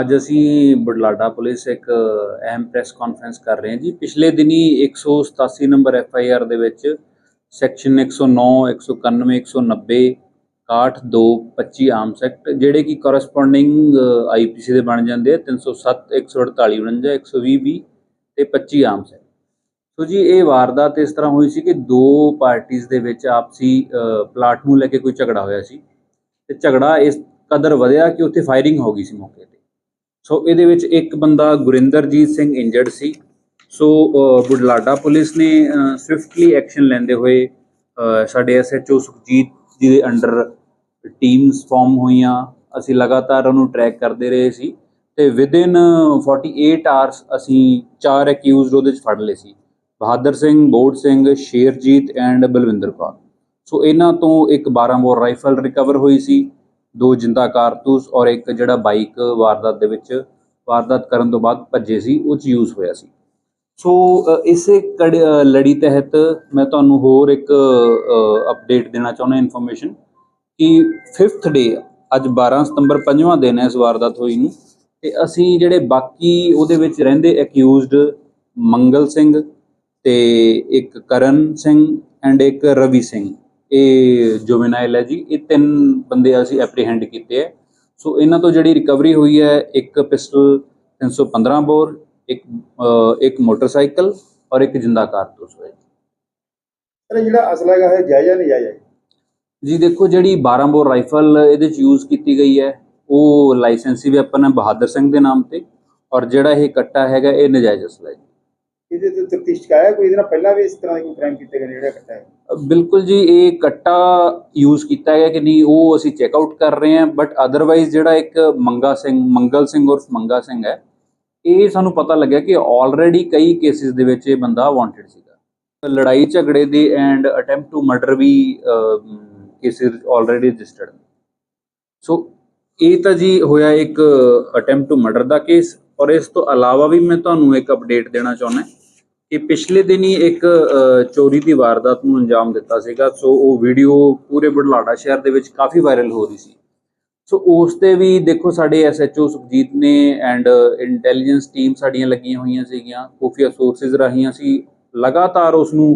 ਅੱਜ ਅਸੀਂ ਬੁਢਲਾਡਾ ਪੁਲਿਸ ਇੱਕ ਅਹਿਮ ਪ੍ਰੈਸ ਕਾਨਫਰੰਸ ਕਰ ਰਹੇ ਹਾਂ ਜੀ। ਪਿਛਲੇ ਦਿਨੀ 187 ਨੰਬਰ ਐਫ ਆਈ ਆਰ ਦੇ ਵਿੱਚ ਸੈਕਸ਼ਨ 109 191 190 61 2 25 ਆਰਮਸ ਐਕਟ ਜਿਹੜੇ ਕਿ ਕੋਰਸਪੋਂਡਿੰਗ ਆਈਪੀਸੀ ਦੇ ਬਣ ਜਾਂਦੇ ਆ 307 148 49 120 ਵੀ ਤੇ 25 ਆਰਮਸ ਐਕਟ ਸੋ ਜੀ, ਇਹ ਵਾਰਦਾਤ ਇਸ ਤਰ੍ਹਾਂ ਹੋਈ ਸੀ ਕਿ ਦੋ ਪਾਰਟੀਆਂ ਦੇ ਵਿੱਚ ਆਪਸੀ ਪਲਾਟ ਨੂੰ ਲੈ ਕੇ ਕੋਈ ਝਗੜਾ ਹੋਇਆ ਸੀ। ਤੇ ਝਗੜਾ ਇਸ ਕਦਰ ਵਧਿਆ ਕਿ ਉੱਥੇ ਫਾਇਰਿੰਗ ਹੋ ਗਈ ਸੀ ਮੌਕੇ ਤੇ। ਸੋ ਇਹਦੇ ਵਿੱਚ ਇੱਕ ਬੰਦਾ ਗੁਰਿੰਦਰਜੀਤ ਸਿੰਘ ਇੰਜਰਡ ਸੀ। ਸੋ ਬੁਢਲਾਡਾ ਪੁਲਿਸ ਨੇ ਸਵਿਫਟਲੀ ਐਕਸ਼ਨ ਲੈਂਦੇ ਹੋਏ ਅ, ਸਾਡੇ ਐਸਐਚਓ ਸੁਖਜੀਤ ਜੀ ਦੇ ਅੰਡਰ ਟੀਮਸ ਫਾਰਮ ਹੋਈਆਂ। ਅਸੀਂ ਲਗਾਤਾਰ ਉਹਨੂੰ ਟਰੈਕ ਕਰਦੇ ਰਹੇ ਸੀ ਤੇ ਵਿਦਿਨ 48 ਆਵਰਸ ਅਸੀਂ ਚਾਰ ਅਕਿਊਜ਼ਡ ਉਹਦੇ ਚ ਫੜ ਲਏ ਸੀ। ਬਹਾਦਰ ਸਿੰਘ ਬੋੜ ਸਿੰਘ ਸ਼ੇਰਜੀਤ ਐਂਡ ਬਲਵਿੰਦਰ ਕੌਰ। ਸੋ ਇਹਨਾਂ ਤੋਂ ਇੱਕ 12 ਬੋਰ ਰਾਈਫਲ ਰਿਕਵਰ ਹੋਈ ਸੀ। ਦੋ ਜਿੰਦਾ ਕਾਰਤੂਸ ਔਰ ਇੱਕ ਜਿਹੜਾ ਬਾਈਕ ਵਾਰਦਾਤ ਦੇ ਵਿੱਚ ਵਾਰਦਾਤ ਕਰਨ ਤੋਂ ਬਾਅਦ ਭੱਜੇ ਸੀ, ਉਹ ਚ ਯੂਜ਼ ਹੋਇਆ ਸੀ। ਸੋ ਇਸੇ ਕੜ- ਲੜੀ ਤਹਿਤ ਮੈਂ ਤੁਹਾਨੂੰ ਹੋਰ ਇੱਕ ਅਪਡੇਟ ਦੇਣਾ ਚਾਹੁੰਦਾ ਇਨਫੋਰਮੇਸ਼ਨ ਕਿ 5th ਡੇ ਅੱਜ 12 ਸਤੰਬਰ ਪੰਜਵਾਂ ਦਿਨ ਹੈ ਇਸ ਵਾਰਦਾਤ ਹੋਈ ਨੂੰ, ਤੇ ਅਸੀਂ ਜਿਹੜੇ ਬਾਕੀ ਉਹਦੇ ਵਿੱਚ ਰਹਿੰਦੇ ਅਕਿਊਜ਼ਡ ਮੰਗਲ ਸਿੰਘ ਤੇ ਇੱਕ ਕਰਨ ਸਿੰਘ ਐਂਡ ਇੱਕ ਰਵੀ ਸਿੰਘ। ਇਹ ਜੁਵੈਨਾਈਲ ਹੈ ਜੀ ਇਹ ਤਿੰਨ ਬੰਦੇ ਅਸੀਂ ਐਪਰੀਹੈਂਡ ਕੀਤੇ ਹੈ। ਸੋ ਇਹਨਾਂ ਤੋਂ ਜਿਹੜੀ ਰਿਕਵਰੀ ਹੋਈ ਹੈ ਇੱਕ ਪਿਸਟਲ 315 ਬੋਰ ਇੱਕ ਇੱਕ ਮੋਟਰਸਾਈਕਲ ਔਰ ਇੱਕ ਜਿੰਦਾ ਕਾਰਤੂਸ ਹੋਇਆ ਸਰ ਜਿਹੜਾ ਅਸਲਾ ਹੈਗਾ ਹੈ ਜਾਇਜ਼ ਜਾਂ ਨਜਾਇਜ਼ ਹੈ? ਜੀ ਦੇਖੋ ਜਿਹੜੀ 12 ਬੋਰ ਰਾਈਫਲ ਇਹਦੇ ਚ ਯੂਜ਼ ਕੀਤੀ ਗਈ ਹੈ ਉਹ ਲਾਇਸੈਂਸੀ ਵੈਪਨ ਹੈ ਬਹਾਦਰ ਸਿੰਘ ਦੇ ਨਾਮ ਤੇ ਔਰ ਜਿਹੜਾ ਇਹ ਕੱਟਾ ਹੈਗਾ ਇਹ ਨਜਾਇਜ਼ ਅਸਲਾ ਹੈ ਇਹਦੇ ਤੇ ਤਫਤੀਸ਼ ਕਾਇਆ ਕੋਈ ਇਹਦੇ ਨਾਲ ਪਹਿਲਾਂ ਵੀ ਇਸ ਤਰ੍ਹਾਂ ਦੇ ਕੋਈ ਕ੍ਰਾਈਮ ਕੀਤੇ ਗਏ ਨੇ ਜਿਹੜਾ ਇਕੱਠਾ ਹੈ ਬਿਲਕੁਲ ਜੀ, ਇਹ ਕੱਟਾ ਯੂਜ਼ ਕੀਤਾ ਗਿਆ ਕਿ ਨਹੀਂ, ਉਹ ਅਸੀਂ ਚੈੱਕ ਆਊਟ ਕਰ ਰਹੇ ਹਾਂ ਬਟ ਅਦਰਵਾਈਜ਼ ਜਿਹੜਾ ਇੱਕ ਮੰਗਾ ਸਿੰਘ, ਮੰਗਲ ਸਿੰਘ ਉਰਫ ਮੰਗਾ ਸਿੰਘ ਹੈ, ਇਹ ਸਾਨੂੰ ਪਤਾ ਲੱਗਿਆ ਕਿ ਆਲਰੇਡੀ ਕਈ ਕੇਸਿਸ ਦੇ ਵਿੱਚ ਇਹ ਬੰਦਾ ਵਾਂਟਡ ਸੀਗਾ। ਲੜਾਈ ਝਗੜੇ ਦੇ ਐਂਡ ਅਟੈਂਪਟ ਟੂ ਮਰਡਰ ਵੀ ਕੇਸਿਸ ਆਲਰੇਡੀ ਰਜਿਸਟਰਡ ਨੇ। ਸੋ ਇਹ ਤਾਂ ਜੀ ਹੋਇਆ ਇੱਕ ਅਟੈਂਪਟ ਟੂ ਮਰਡਰ ਦਾ ਕੇਸ ਔਰ ਇਸ ਤੋਂ ਇਲਾਵਾ ਵੀ ਮੈਂ ਤੁਹਾਨੂੰ ਇੱਕ ਅਪਡੇਟ ਦੇਣਾ ਚਾਹੁੰਦਾ। ਕਿ ਪਿਛਲੇ ਦਿਨ ਹੀ ਇੱਕ ਚੋਰੀ ਦੀ ਵਾਰਦਾਤ ਨੂੰ ਅੰਜਾਮ ਦਿੱਤਾ ਸੀਗਾ, ਸੋ ਉਹ ਵੀਡੀਓ ਪੂਰੇ ਬੁਢਲਾਡਾ ਸ਼ਹਿਰ ਦੇ ਵਿੱਚ ਕਾਫੀ ਵਾਇਰਲ ਹੋ ਰਹੀ ਸੀ। ਸੋ ਉਸ ਤੇ ਵੀ ਦੇਖੋ, ਸਾਡੇ ਐਸਐਚਓ ਸੁਖਜੀਤ ਨੇ ਐਂਡ ਇੰਟੈਲੀਜੈਂਸ ਟੀਮ ਸਾਡੀਆਂ ਲੱਗੀਆਂ ਹੋਈਆਂ ਸੀਗੀਆਂ, ਖੁਫੀਆ ਸੋਰਸਸ ਰਾਹੀਂ ਅਸੀਂ ਲਗਾਤਾਰ ਉਸ ਨੂੰ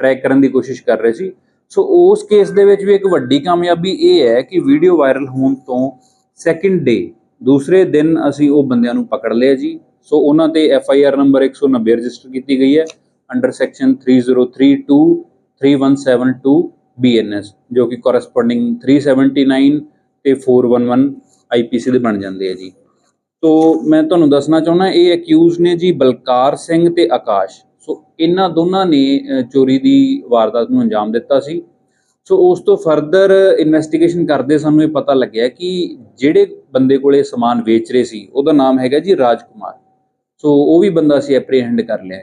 ਟਰੈਕ ਕਰਨ ਦੀ ਕੋਸ਼ਿਸ਼ ਕਰ ਰਹੇ ਸੀ। ਸੋ ਉਸ ਕੇਸ ਦੇ ਵਿੱਚ ਵੀ ਇੱਕ ਵੱਡੀ ਕਾਮਯਾਬੀ ਇਹ ਹੈ ਕਿ ਵੀਡੀਓ ਵਾਇਰਲ ਹੋਣ ਤੋਂ ਸੈਕਿੰਡ ਡੇ ਦੂਸਰੇ ਦਿਨ ਅਸੀਂ ਉਹ ਬੰਦਿਆਂ ਨੂੰ ਪਕੜ ਲਿਆ ਜੀ। ਸੋ ਉਹਨਾਂ ਤੇ F I R number 190 register ਕੀਤੀ ਗਈ ਹੈ ਅੰਡਰ ਸੈਕਸ਼ਨ 3032 3172 ਬੀਐਨਐਸ ਜੋ ਕਿ ਕੋਰਸਪੋਂਡਿੰਗ 379 ਤੇ 411 ਆਈਪੀਸੀ ਦੇ ਬਣ ਜਾਂਦੇ ਆ ਜੀ। ਤੋ ਮੈਂ ਤੁਹਾਨੂੰ ਦੱਸਣਾ ਚਾਹੁੰਦਾ, ਇਹ ਅਕਿਊਜ਼ ਨੇ ਜੀ ਬਲਕਾਰ ਸਿੰਘ ਤੇ ਆਕਾਸ਼। ਸੋ ਇਹਨਾਂ ਦੋਨਾਂ ਨੇ ਚੋਰੀ ਦੀ ਵਾਰਦਾਤ ਨੂੰ ਅੰਜਾਮ ਦਿੱਤਾ ਸੀ। ਸੋ ਉਸ ਤੋਂ ਫਰਦਰ ਇਨਵੈਸਟੀਗੇਸ਼ਨ ਕਰਦੇ ਸਾਨੂੰ ਇਹ ਪਤਾ ਲੱਗਿਆ ਕਿ ਜਿਹੜੇ ਬੰਦੇ ਕੋਲੇ ਸਮਾਨ ਵੇਚ ਰਹੇ ਸੀ, ਉਹਦਾ ਨਾਮ ਹੈਗਾ ਜੀ ਰਾਜਕੁਮਾਰ। ਸੋ ਉਹ ਵੀ ਬੰਦਾ ਅਸੀਂ ਐਪਰੀਹੈਂਡ ਕਰ ਲਿਆ